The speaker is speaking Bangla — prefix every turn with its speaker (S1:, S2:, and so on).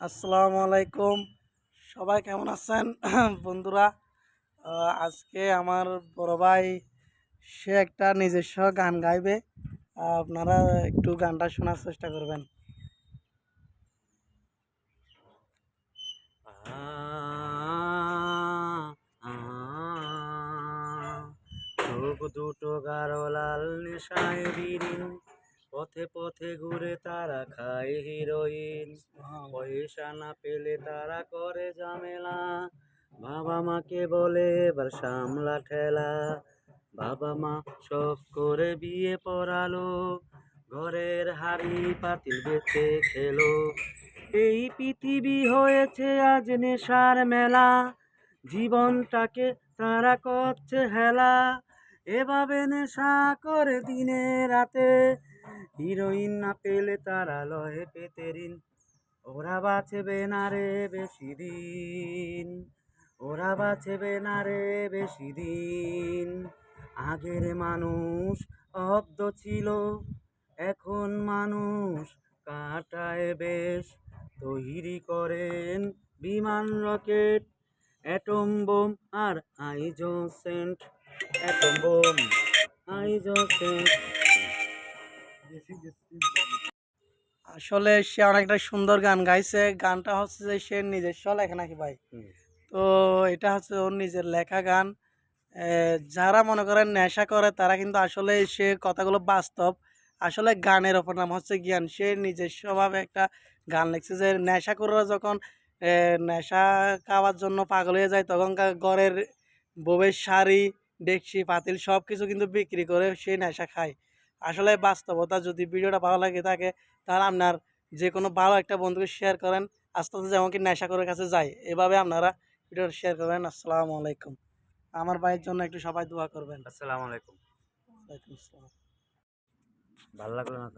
S1: আসসালামু আলাইকুম। সবাই কেমন আছেন? বন্ধুরা আজকে আমার বড় ভাই, সে একটা নিজস্ব গান গাইবে। আপনারা একটু গানটা শোনার চেষ্টা করবেন।
S2: দুটো গাঢ় লাল নেশায় বিলীন। পথে পথে ঘুরে তারা খায় হিরোইন। পয়সা না পেলে তারা করে ঝামেলা। বাবা মাকে বলে এবার সামলা ঠেলা। বাবা মা শখ করে বিয়ে পড়ালো। ঘরের হাড়ি পাতিল বেঁচে খেলো। এই পৃথিবী হয়েছে আজ নেশার মেলা। জীবনটাকে তারা করছে হেলা। এভাবে নেশা করে দিনে রাতে। হিরোইন না পেলে তারা লহে পেতে ঋণ। ওরা বাঁচবে না রে বেশি দিন। ওরা বাঁচবে না রে বেশি দিন। আগের মানুষ অব্দ ছিল, এখন মানুষ কাটায় বেশ। তৈরি করেন বিমান রকেট, অ্যাটম বোম আর আইজো সেন্ট অ্যাটম বোম আইজো সেন্ট
S1: আসলে সে অনেকটা সুন্দর গান গাইছে। গানটা হচ্ছে যে সে নিজস্ব লেখা নাকি ভাই? তো এটা হচ্ছে ওর নিজের লেখা গান। যারা মনে করেন নেশা করে তারা কিন্তু আসলে সে কথাগুলো বাস্তব। আসলে গানের ওপর নাম হচ্ছে জ্ঞান। সে নিজস্বভাবে একটা গান লিখছে যে নেশা করে যখন নেশা খাওয়ার জন্য পাগল হয়ে যায় তখন ঘরের বউয়ের শাড়ি ডেকচি পাতিল সব কিছু কিন্তু বিক্রি করে সে নেশা খায়। আসলে বাস্তবতা যদি ভিডিওটা ভালো লাগে থাকে তাহলে আপনার যে কোনো ভালো একটা বন্ধুকে শেয়ার করেন। আস্তে আস্তে যেমন কি নেশা করে কাছে যায় এভাবে আপনারা ভিডিওটা শেয়ার করবেন আসসালামু আলাইকুম। আমার ভাইয়ের জন্য একটু সবাই দোয়া করবেন।
S2: আসসালামু আলাইকুম।
S1: ওয়ালাইকুম আসসালাম।
S2: ভালো লাগল না